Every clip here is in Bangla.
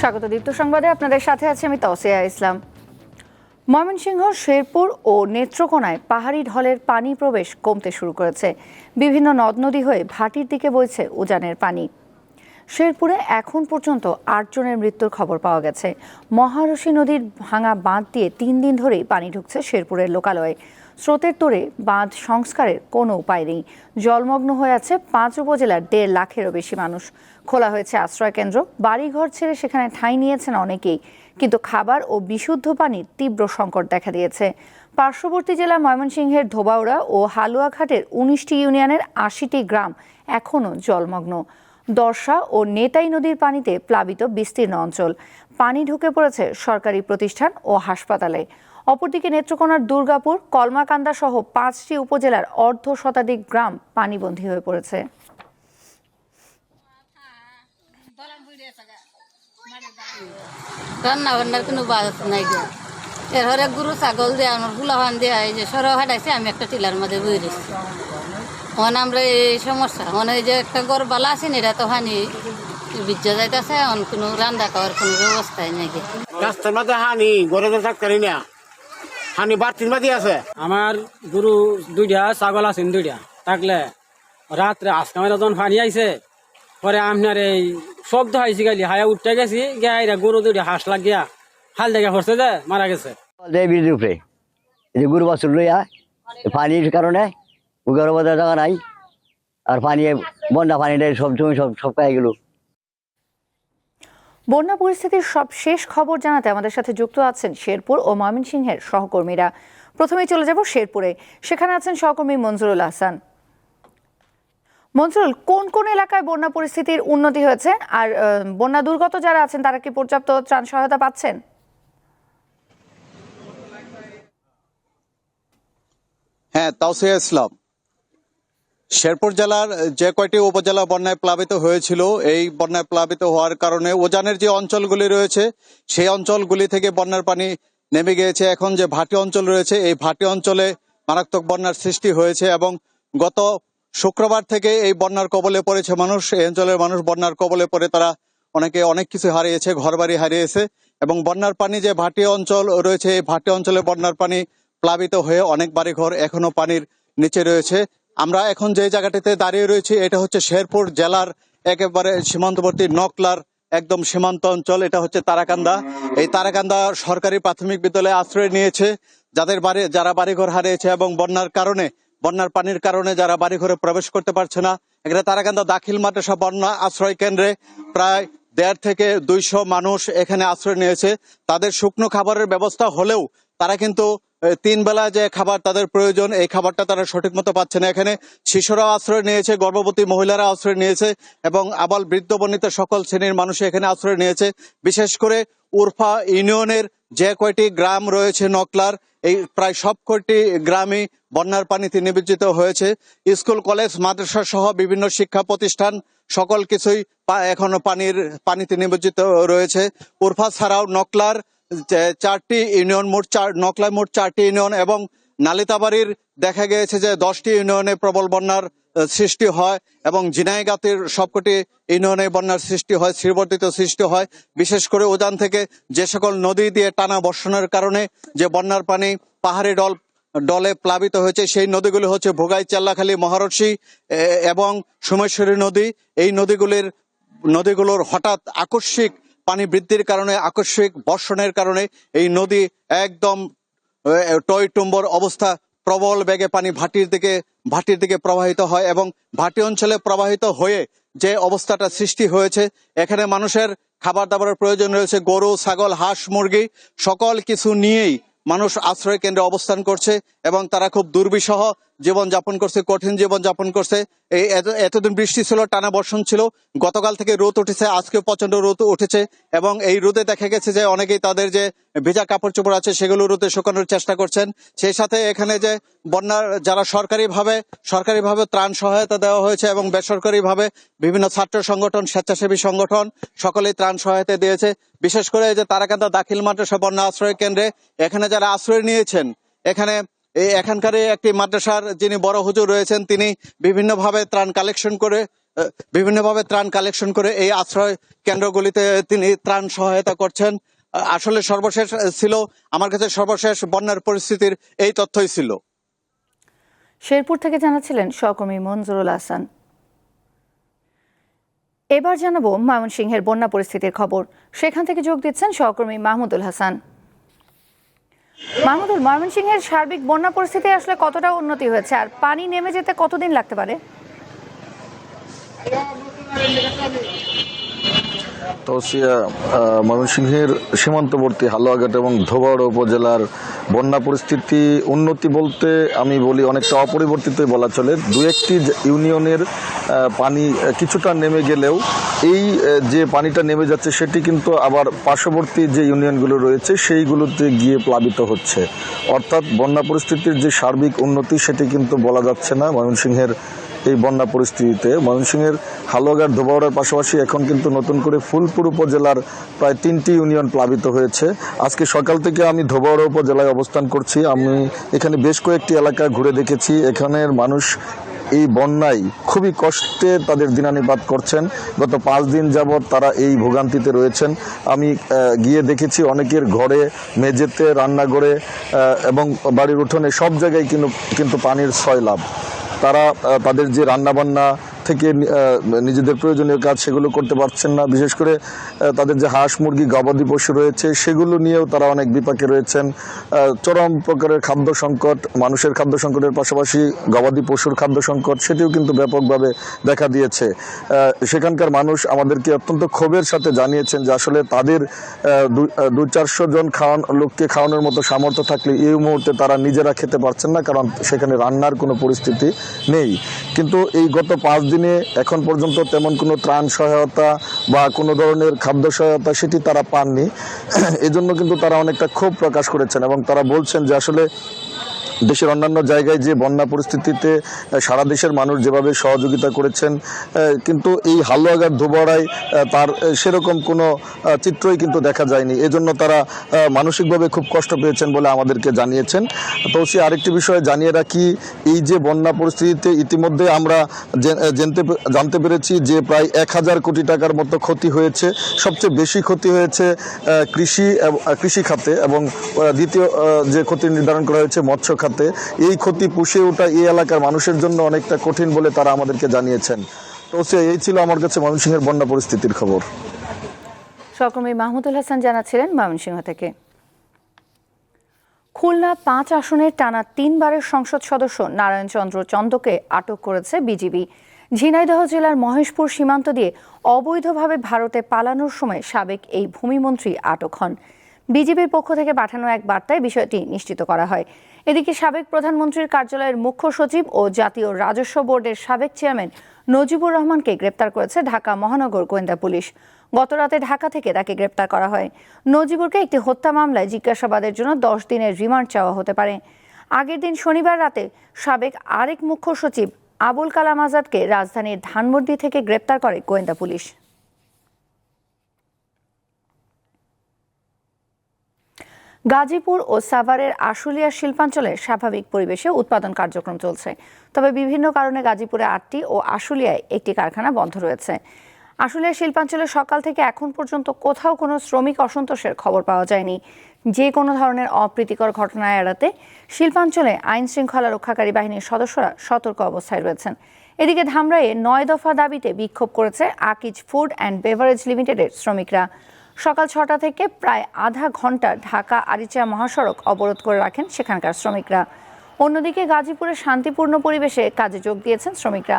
স্বাগত দীপ্ত সংবাদে। আপনাদের সাথে আছে আমি তসিয়া ইসলাম। ময়মনসিংহ, শেরপুর ও নেত্রকোনায় পাহাড়ি ঢলের পানি প্রবেশ কমতে শুরু করেছে। বিভিন্ন নদ নদী হয়ে ভাটির দিকে বইছে উজানের পানি। শেরপুরে এখন পর্যন্ত আটজনের মৃত্যুর খবর পাওয়া গেছে। মহারশী নদীর ভাঙা বাঁধ দিয়ে তিন দিন ধরেই পানি ঢুকছে শেরপুরের লোকালয়ে। স্রোতের তোড়ে বাঁধ সংস্কারের কোনো উপায় নেই। জলমগ্ন হয়ে আছে পাঁচ উপজেলার দেড় লাখেরও বেশি মানুষ। খোলা হয়েছে আশ্রয় কেন্দ্র। বাড়িঘর ছেড়ে সেখানে ঠাঁই নিয়েছেন অনেকেই। কিন্তু খাবার ও বিশুদ্ধ পানির তীব্র সংকট দেখা দিয়েছে। পার্শ্ববর্তী জেলা ময়মনসিংহের ধোবাউড়া ও হালুয়াঘাটের উনিশটি ইউনিয়নের আশিটি গ্রাম এখনও জলমগ্ন। দর্শা ও নেতাই নদীর পানিতে প্লাবিত বিস্তীর্ণ অঞ্চল। পানি ঢুকে পড়েছে সরকারি প্রতিষ্ঠান ও হাসপাতালে। অপরদিকে নেত্রকোনার দুর্গাপুর কলমাকান্দা সহ পাঁচটি উপজেলার অর্ধ শতাধিক গ্রাম পানিবন্দী হয়ে পড়েছে। রান্না বান্নার কোনো বাস নাই গো। এর হরে গরু ছাগল দিয়ে আমার ফুলাভান দিয়ে এই যে সরো হাঁটাইছে আমি একটা টিলার মধ্যে বই রয়েছি মানে আমরা এই সমস্যা মানে এই যে একটা গড় বালা আছে না, এটা তো হানি বীর্য যাইতেছে এখন কোনো রান্না খাওয়ার কোনো ব্যবস্থাই নাই গে। রাস্তার মাঝে হানি ঘরে তো থাকতে না। হানি বাড়তির মাঝে আছে। আমার গরু দুইটা ছাগল আছেন দুইটা? থাকলে রাত্রে আজকে যখন পানি আইছে পরে আপনার এই শব্দ হয়েছে গেলি হায়া উঠতে গেছি গিয়া গরু দুইটা হাঁস লাগিয়া হাল দেখে পড়ছে যে মারা গেছে। দেয় ব্রিজের উপরে। এই যে গরু বাছুর লইয়া পানির কারণে উগার বাজার জায়গা নাই আর পানি বন্যা পানিটা সব জমি সব সব খাই গেল। বন্যা পরিস্থিতির সব শেষ খবর জানাতে আমাদের সাথে যুক্ত আছেন শেরপুর ও ময়মনসিংহের সহকর্মীরা। প্রথমেই চলে যাব শেরপুরে। সেখানে আছেন সহকর্মী মঞ্জুরুল হাসান। মঞ্জুরুল কোন কোন এলাকায় বন্যা পরিস্থিতির উন্নতি হয়েছে? আর বন্যা দুর্গত যারা আছেন, তারা কি পর্যাপ্ত ত্রাণ সহায়তা পাচ্ছেন? হ্যাঁ তাওসিয়া ইসলাম। শেরপুর জেলার যে কয়টি উপজেলা বন্যায় প্লাবিত হয়েছিল, এই বন্যায় প্লাবিত হওয়ার কারণে উজানের যে অঞ্চলগুলি রয়েছে, সেই অঞ্চলগুলি থেকে বন্যার পানি নেমে গিয়েছে। এখন যে ভাটি অঞ্চল রয়েছে, এই ভাটি অঞ্চলে মারাত্মক বন্যার সৃষ্টি হয়েছে এবং গত শুক্রবার থেকে এই বন্যার কবলে পড়েছে মানুষ। এই অঞ্চলের মানুষ বন্যার কবলে পড়ে তারা অনেকে অনেক কিছু হারিয়েছে, ঘরবাড়ি হারিয়েছে এবং বন্যার পানি যে ভাটি অঞ্চল রয়েছে, এই ভাটি অঞ্চলে বন্যার পানি প্লাবিত হয়ে অনেক বাড়িঘর এখনও পানির নিচে রয়েছে। আমরা এখন যে জায়গাটিতে দাঁড়িয়ে রয়েছি, এটা হচ্ছে শেরপুর জেলার একেবারে সীমান্তবর্তী নকলার একদম সীমান্ত অঞ্চল, এটা হচ্ছে তারাকান্দা। এই তারাকান্দা সরকারি প্রাথমিক বিদ্যালয়ে আশ্রয় নিয়েছে। যাদের বাড়ি, যারা বাড়িঘর হারিয়েছে এবং বন্যার কারণে, বন্যার পানির কারণে যারা বাড়িঘরে প্রবেশ করতে পারছে না, এখানে তারাকান্দা দাখিল মাদ্রাসা বন্যা আশ্রয় কেন্দ্রে প্রায় দেড় থেকে দুইশো মানুষ এখানে আশ্রয় নিয়েছে। তাদের শুকনো খাবারের ব্যবস্থা হলেও তারা কিন্তু তিন বেলা যে খাবার তাদের প্রয়োজন, এই খাবারটা তারা সঠিক মতো পাচ্ছে না। এখানে শিশুরা আশ্রয় নিয়েছে, গর্ভবতী মহিলারা আশ্রয় নিয়েছে এবং আবাল বৃদ্ধ বনিত সকল শ্রেণির মানুষ এখানে আশ্রয় নিয়েছে। বিশেষ করে উরফা ইউনিয়নের যে কয়টি গ্রাম রয়েছে নকলার, এই প্রায় সব কয়টি গ্রামই বন্যার পানিতে নিবেজিত হয়েছে। স্কুল, কলেজ, মাদ্রাসা সহ বিভিন্ন শিক্ষা প্রতিষ্ঠান সকল কিছুই এখনও পানির পানিতে নিবেজিত রয়েছে। উরফা ছাড়াও নকলার চারটি ইউনিয়ন মোট চার নকলায় মোট চারটি ইউনিয়ন এবং নালিতাবাড়ির দেখা গিয়েছে যে দশটি ইউনিয়নে প্রবল বন্যার সৃষ্টি হয় এবং ঝিনাইগাতির সবকটি ইউনিয়নে বন্যার সৃষ্টি হয় শ্রীবর্ধিত সৃষ্টি হয়। বিশেষ করে উদান থেকে যে সকল নদী দিয়ে টানা বর্ষণের কারণে যে বন্যার পানি পাহাড়ি ডল ডলে প্লাবিত হয়েছে সেই নদীগুলি হচ্ছে ভোগাই চাল্লাখালী মহারশী এ, এবং সোমেশ্বরী নদী। এই নদীগুলির নদীগুলোর হঠাৎ আকস্মিক পানি বৃদ্ধির কারণে, আকস্মিক বর্ষণের কারণে এই নদী একদম টয় টুম্বর অবস্থা প্রবল বেগে পানি ভাটির দিকে ভাটির দিকে প্রবাহিত হয় এবং ভাটি অঞ্চলে প্রবাহিত হয়ে যে অবস্থাটা সৃষ্টি হয়েছে, এখানে মানুষের খাবার দাবারের প্রয়োজন রয়েছে, গরু, ছাগল, হাঁস, মুরগি, সকল কিছু নিয়েই মানুষ আশ্রয় কেন্দ্রে অবস্থান করছে এবং তারা খুব দুর্বিষহ জীবন যাপন করছে, কঠিন জীবন যাপন করছে। এই এত- এতদিন বৃষ্টি ছিল, টানা বর্ষণ ছিল। গতকাল থেকে রোদ উঠেছে, আজকেও প্রচণ্ড রোদ উঠেছে এবং এই রোদে দেখা গেছে যে অনেকেই তাদের যে ভেজা কাপড় চোপড় আছে সেগুলো রোদে শুকানোর চেষ্টা করছেন। সেই সাথে এখানে যে বন্যার, যারা সরকারিভাবে সরকারিভাবে ত্রাণ সহায়তা দেওয়া হয়েছে এবং বেসরকারিভাবে বিভিন্ন ছাত্র সংগঠন, স্বেচ্ছাসেবী সংগঠন সকলেই ত্রাণ সহায়তা দিয়েছে। বিশেষ করে এই যে তারাকান্দা দাখিল মাদ্রাসা বন্যা আশ্রয় কেন্দ্রে এখানে যারা আশ্রয় নিয়েছেন, এখানে এই এখানকার একটি মাদ্রাসার যিনি বড় হুজুর রয়েছেন, তিনি বিভিন্নভাবে ত্রাণ কালেকশন করে বিভিন্নভাবে ত্রাণ কালেকশন করে এই আশ্রয় কেন্দ্রগুলিতে তিনি ত্রাণ সহায়তা করছেন। আসলে সর্বশেষ ছিল, আমার কাছে সর্বশেষ বন্যার পরিস্থিতির এই তথ্যই ছিল। শেরপুর থেকে জানাচ্ছিলেন সহকর্মী মঞ্জুরুল হাসান। এবার জানাব ময়মনসিংহের বন্যা পরিস্থিতির খবর। সেখান থেকে যোগ দিচ্ছেন সহকর্মী মাহমুদুল হাসান। মাহমুদুল, ময়মনসিংহের সার্বিক বন্যা পরিস্থিতি আসলে কতটা উন্নতি হয়েছে? আর পানি নেমে যেতে কতদিন লাগতে পারে? ময়মনসিংহের সীমান্তবর্তী হালুয়াঘাট এবং ধোবাড় উপজেলার বন্যা পরিস্থিতি উন্নতি বলতে আমি বলি অনেকটা অপরিবর্তিতই বলা চলে। দু একটি ইউনিয়নের পানি কিছুটা নেমে গেলেও এই যে পানিটা নেমে যাচ্ছে সেটি কিন্তু আবার পার্শ্ববর্তী যে ইউনিয়নগুলো রয়েছে সেইগুলোতে গিয়ে প্লাবিত হচ্ছে। অর্থাৎ বন্যা পরিস্থিতির যে সার্বিক উন্নতি সেটি কিন্তু বলা যাচ্ছে না। ময়মনসিংহের এই বন্যা পরিস্থিতিতে ময়মনসিংহের হালুয়াঘাট ধোবাউড়ার পাশাপাশি এখন কিন্তু নতুন করে ফুলপুর উপজেলার প্রায় তিনটি ইউনিয়ন প্লাবিত হয়েছে। আজকে সকাল থেকে আমি ধোবাউড়া উপজেলায় অবস্থান করছি। আমি এখানে বেশ কয়েকটি এলাকা ঘুরে দেখেছি। এখানের মানুষ এই বন্যায় খুবই কষ্টে তাদের দিনানিপাত করছেন। গত পাঁচ দিন যাবৎ তারা এই ভোগান্তিতে রয়েছেন। আমি গিয়ে দেখেছি অনেকের ঘরে, মেঝেতে, রান্নাঘরে এবং বাড়ির উঠোনে সব জায়গায় কিন্তু কিন্তু পানির সয়লাভ তারা তাদের যে রান্নাবান্না থেকে নিজেদের প্রয়োজনীয় কাজ সেগুলো করতে পারছেন না। বিশেষ করে তাদের যে হাঁস মুরগি, গবাদি পশু রয়েছে, সেগুলো নিয়েও তারা অনেক বিপাকে রয়েছেন। চরম প্রকারের খাদ্য সংকট, মানুষের খাদ্য সংকটের পাশাপাশি গবাদি পশুর খাদ্য সংকট, সেটিও কিন্তু ব্যাপকভাবে দেখা দিয়েছে। সেখানকার মানুষ আমাদেরকে অত্যন্ত ক্ষোভের সাথে জানিয়েছেন যে আসলে তাদের দু- চারশো জন খাওয়ান, লোককে খাওয়ানোর মতো সামর্থ্য থাকলে এই মুহূর্তে তারা নিজেরা খেতে পারছেন না, কারণ সেখানে রান্নার কোনো পরিস্থিতি নেই। কিন্তু এই গত পাঁচ দিনে এখন পর্যন্ত তেমন কোনো ত্রাণ সহায়তা বা কোনো ধরনের খাদ্য সহায়তা সেটি তারা পাননি। এজন্য কিন্তু তারা অনেকটা ক্ষোভ প্রকাশ করেছেন এবং তারা বলছেন যে আসলে দেশের অন্যান্য জায়গায় যে বন্যা পরিস্থিতিতে সারা দেশের মানুষ যেভাবে সহযোগিতা করেছেন কিন্তু এই হালুয়াঘাট ধোবড়ায় তার সেরকম কোনো চিত্রই কিন্তু দেখা যায়নি। এজন্য তারা মানসিকভাবে খুব কষ্ট পেয়েছেন বলে আমাদেরকে জানিয়েছেন। তো সে আরেকটি বিষয় জানিয়ে রাখি, এই যে বন্যা পরিস্থিতিতে ইতিমধ্যে আমরা জানতে জানতে পেরেছি যে প্রায় এক হাজার কোটি টাকার মতো ক্ষতি হয়েছে। সবচেয়ে বেশি ক্ষতি হয়েছে কৃষি কৃষি খাতে এবং দ্বিতীয় যে ক্ষতি নির্ধারণ করা হয়েছে মৎস্য খাতে। এই ক্ষতি পুষিয়ে ওঠা এই এলাকার মানুষের জন্য অনেকটা কঠিন বলে তারা আমাদেরকে জানিয়েছেন। তো সে এই ছিল আমার কাছে ময়মনসিংহের বন্যা পরিস্থিতির খবর। সহকর্মী মাহমুদুল হাসান জানাচ্ছিলেন ময়মনসিংহ থেকে। খুলনা পাঁচ আসনের টানা তিনবারের সংসদ সদস্য নারায়ণ চন্দ্র চন্দকে আটক করেছে বিজিবি। ঝিনাইদহ জেলার মহেশপুর সীমান্ত দিয়ে অবৈধভাবে ভারতে পালানোর সময় সাবেক এই ভূমিমন্ত্রী আটক হন। বিজিবির পক্ষ থেকে পাঠানো এক বার্তায় বিষয়টি নিশ্চিত করা হয়। এদিকে সাবেক প্রধানমন্ত্রীর কার্যালয়ের মুখ্য সচিব ও জাতীয় রাজস্ব বোর্ডের সাবেক চেয়ারম্যান নজিবুর রহমানকে গ্রেপ্তার করেছে ঢাকা মহানগর গোয়েন্দা পুলিশ। গতরাতে ঢাকা থেকে তাকে গ্রেপ্তার করা হয়। নজিবুরকে একটি হত্যা মামলায় জিজ্ঞাসাবাদের জন্য দশ দিনের রিমান্ড চাওয়া হতে পারে। আগের দিন শনিবার রাতে সাবেক আরেক মুখ্য সচিব আবুল কালাম আজাদকে রাজধানীর ধানমন্ডি থেকে গ্রেপ্তার করে গোয়েন্দা পুলিশ। গাজীপুর ও সাভারের আশুলিয়া শিল্পাঞ্চলে স্বাভাবিক পরিবেশে উৎপাদন কার্যক্রম চলছে। তবে বিভিন্ন কারণে গাজীপুরে আটটি ও আশুলিয়ায় একটি কারখানা বন্ধ রয়েছে। আশুলিয়া শিল্পাঞ্চলে সকাল থেকে এখন পর্যন্ত কোথাও কোনো শ্রমিক অসন্তোষের খবর পাওয়া যায়নি। যে কোনো ধরনের অপ্রীতিকর ঘটনা এড়াতে শিল্পাঞ্চলে আইন শৃঙ্খলা রক্ষাকারী বাহিনীর সদস্যরা সতর্ক অবস্থায় রয়েছেন। এদিকে ধামরাইয়ে নয় দফা দাবিতে বিক্ষোভ করেছে আকিজ ফুড অ্যান্ড বেভারেজ লিমিটেডের শ্রমিকরা। সকাল ছটা থেকে প্রায় আধা ঘণ্টা ঢাকা আরিচা মহাসড়ক অবরোধ করে রাখেন সেখানকার শ্রমিকরা। অন্যদিকে গাজীপুরে শান্তিপূর্ণ পরিবেশে কাজে যোগ দিয়েছেন শ্রমিকরা।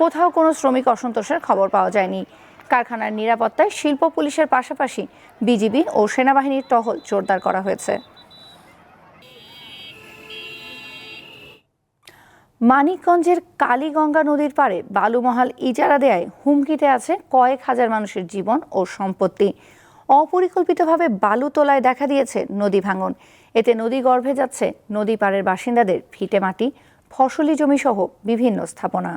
কোথাও কোনো শ্রমিক অসন্তোষের খবর পাওয়া যায়নি। কারখানার নিরাপত্তায় শিল্প পুলিশের পাশাপাশি বিজিবি ও সেনাবাহিনীর টহল জোরদার করা হয়েছে। মানিকগঞ্জের কালীগঙ্গা নদীর পাড়ে বালুমহাল ইজারা দেয়ায় হুমকিতে আছে কয়েক হাজার মানুষের জীবন ও সম্পত্তি। অপরিকল্পিতভাবে বালু তোলায় দেখা দিয়েছে নদী ভাঙন। এতে নদী গর্ভে যাচ্ছে নদী পাড়ের বাসিন্দাদের ভিটে মাটি, ফসলি জমি সহ বিভিন্ন স্থাপনা।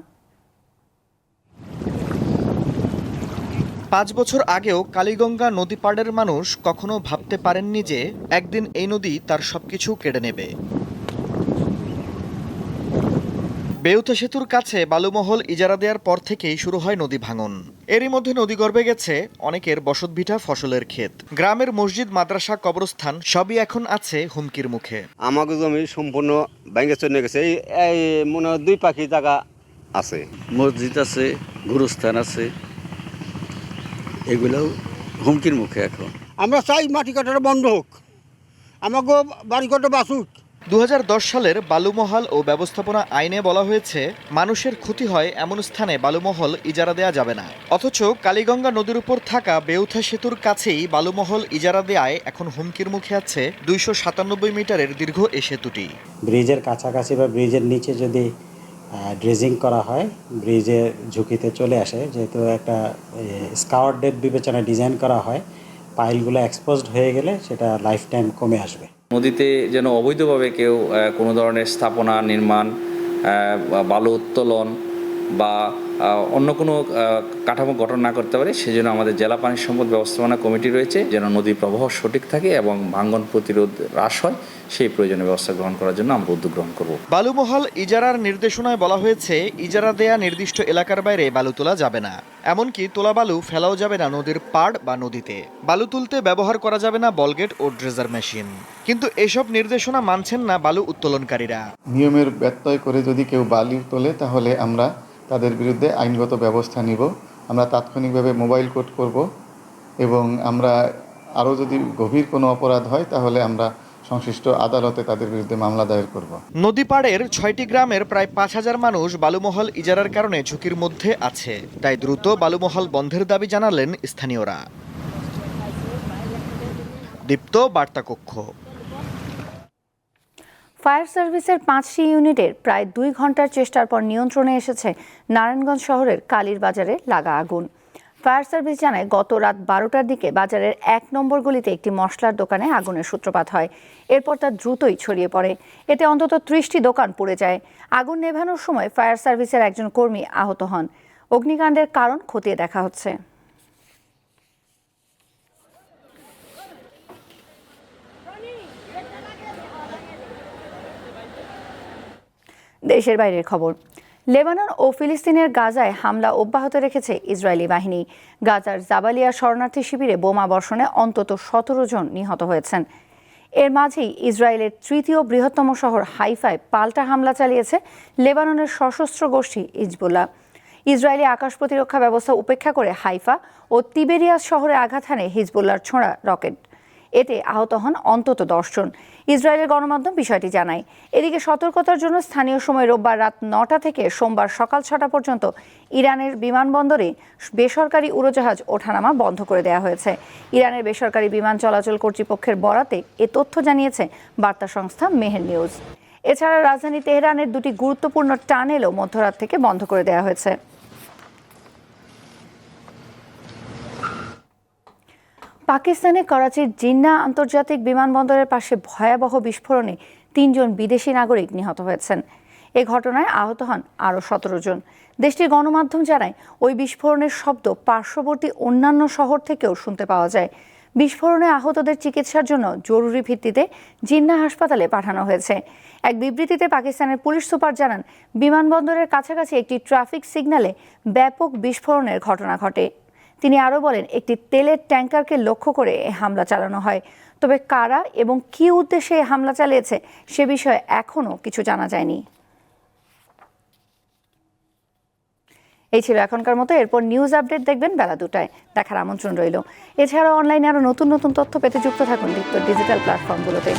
পাঁচ বছর আগেও কালীগঙ্গা নদী পাড়ের মানুষ কখনো ভাবতে পারেননি যে একদিন এই নদী তার সবকিছু কেড়ে নেবে। বেউতা সেতুর কাছে বালুমহল ইজারা দেওয়ার পর থেকেই শুরু হয় নদী ভাঙন। এরই মধ্যে নদী গর্ভে গেছে অনেকের বসতভিটা ফসলের ক্ষেত। গ্রামের মসজিদ মাদ্রাসা কবরস্থান সবই এখন আছে হুমকির মুখে। আমাকে জমি সম্পূর্ণ ভেঙে চলে গেছে। এই এই মনে হয় দুই পাখি জায়গা আছে। মসজিদ আছে গুরুস্থান আছে। এগুলোও হুমকির মুখে এখন। আমরা চাই মাটি কাটাটা বন্ধ হোক। আমাকে বাড়ি কাটা বাসুক দু হাজার দশ সালের বালুমহাল ও ব্যবস্থাপনা আইনে বলা হয়েছে, মানুষের ক্ষতি হয় এমন স্থানে বালুমহল ইজারা দেয়া যাবে না। অথচ কালীগঙ্গা নদীর উপর থাকা বেউথা সেতুর কাছেই বালুমহল ইজারা দেয়ায় এখন হুমকির মুখে আছে দুইশো সাতানব্বই মিটারের দীর্ঘ এ সেতুটি। ব্রিজের কাছাকাছি বা ব্রিজের নিচে যদি ড্রেজিং করা হয়, ব্রিজের ঝুঁকিতে চলে আসে, যেহেতু একটা স্কাওয়ার ডেপ বিবেচনায় ডিজাইন করা হয়, পাইলগুলো এক্সপোজড হয়ে গেলে সেটা লাইফ টাইম কমে আসবে। নদীতে যেন অবৈধভাবে কেউ কোনো ধরনের স্থাপনা নির্মাণ বালু উত্তোলন বা অন্য কোনো কাঠামো গঠন না করতে পারে সেজন্য আমাদের জেলা পানি সম্পদ ব্যবস্থাপনা কমিটি রয়েছে যেন নদীর প্রবাহ সঠিক থাকে এবং ভাঙ্গন প্রতিরোধ হ্রাস হয় সেই প্রয়োজনীয় ব্যবস্থা গ্রহণ করার জন্য আমরা উদ্যোগ গ্রহণ করব। বালুমহল ইজারার নির্দেশনায় বলা হয়েছে ইজারা দেয়া নির্দিষ্ট এলাকার বাইরে বালু তোলা যাবে না। এমনকি তোলা বালু ফেলাও যাবে না নদীর পাড় বা নদীতে। বালু তুলতে ব্যবহার করা যাবে না বলগেট ও ড্রেজার মেশিন। কিন্তু এসব নির্দেশনা মানছেন না বালু উত্তোলনকারীরা। নিয়মের ব্যত্যয় করে যদি কেউ বালি তোলে তাহলে আমরা তাদের বিরুদ্ধে আইনগত ব্যবস্থা নিব। আমরা তাৎক্ষণিকভাবে মোবাইল কোড করব এবং আমরা আরও যদি গভীর কোনো অপরাধ হয়, তাহলে আমরা সংশ্লিষ্ট আদালতে তাদের বিরুদ্ধে মামলা দায়ের করব। নদী পাড়ের ছয়টি গ্রামের প্রায় পাঁচ হাজার মানুষ বালুমহল ইজারার কারণে ঝুঁকির মধ্যে আছে। তাই দ্রুত বালুমহল বন্ধের দাবি জানালেন স্থানীয়রা। দীপ্ত বার্তা কক্ষ ফায়ার সার্ভিসের পাঁচটি ইউনিটের প্রায় দুই ঘণ্টার চেষ্টার পর নিয়ন্ত্রণে এসেছে নারায়ণগঞ্জ শহরের কালীর বাজারে লাগা আগুন। ফায়ার সার্ভিস জানায়, গত রাত বারোটার দিকে বাজারের এক নম্বর গলিতে একটি মশলার দোকানে আগুনের সূত্রপাত হয়। এরপর তা দ্রুতই ছড়িয়ে পড়ে। এতে অন্তত ত্রিশটি দোকান পুড়ে যায়। আগুন নেভানোর সময় ফায়ার সার্ভিসের একজন কর্মী আহত হন। অগ্নিকাণ্ডের কারণ খতিয়ে দেখা হচ্ছে। দেশের বাইরের খবর। লেবানন ও ফিলিস্তিনের গাজায় হামলা অব্যাহত রেখেছে ইসরায়েলি বাহিনী। গাজার জাবালিয়া শরণার্থী শিবিরে বোমা বর্ষণে অন্তত সতেরো জন নিহত হয়েছেন। এর মাঝেই ইসরায়েলের তৃতীয় বৃহত্তম শহর হাইফায় পাল্টা হামলা চালিয়েছে লেবাননের সশস্ত্র গোষ্ঠী ইজবুল্লাহ ইসরায়েলি আকাশ প্রতিরক্ষা ব্যবস্থা উপেক্ষা করে হাইফা ও তিবেরিয়াস শহরে আঘাত হানে হিজবুল্লাহর ছোঁড়া রকেট। এতে আহত হন অন্তত দশজন। ইসরায়েলের গণমাধ্যম বিষয়টি জানায়। এদিকে সতর্কতার জন্য স্থানীয় সময় রোববার রাত নটা থেকে সোমবার সকাল ছটা পর্যন্ত ইরানের বিমানবন্দরে বেসরকারি উড়োজাহাজ ওঠানামা বন্ধ করে দেওয়া হয়েছে। ইরানের বেসরকারি বিমান চলাচল কর্তৃপক্ষের বরাতে এ তথ্য জানিয়েছে বার্তা সংস্থা মেহের নিউজ। এছাড়া রাজধানী তেহরানের দুটি গুরুত্বপূর্ণ টানেলও মধ্যরাত থেকে বন্ধ করে দেওয়া হয়েছে। পাকিস্তানের করাচির জিন্না আন্তর্জাতিক বিমানবন্দরের পাশে ভয়াবহ বিস্ফোরণে তিনজন বিদেশি নাগরিক নিহত হয়েছেন। এ ঘটনায় আহত হন আরও সতেরো জন। দেশটির গণমাধ্যম জানায়, ওই বিস্ফোরণের শব্দ পার্শ্ববর্তী অন্যান্য শহর থেকেও শুনতে পাওয়া যায়। বিস্ফোরণে আহতদের চিকিৎসার জন্য জরুরি ভিত্তিতে জিন্না হাসপাতালে পাঠানো হয়েছে। এক বিবৃতিতে পাকিস্তানের পুলিশ সুপার জানান, বিমানবন্দরের কাছাকাছি একটি ট্রাফিক সিগন্যালে ব্যাপক বিস্ফোরণের ঘটনা ঘটে। তিনি আরও বলেন, একটি তেলের ট্যাঙ্কারকে লক্ষ্য করে হামলা চালানো হয়। তবে কারা এবং কী উদ্দেশ্যে হামলা চালিয়েছে সে বিষয়ে এখনও কিছু জানা যায়নি। এই ছিল এখনকার মতো। এরপর নিউজ আপডেট দেখবেন বেলা দুটায়। দেখার আমন্ত্রণ রইল। এছাড়াও অনলাইনে আরও নতুন নতুন তথ্য পেতে যুক্ত থাকুন ডিজিটাল প্ল্যাটফর্মগুলোতে।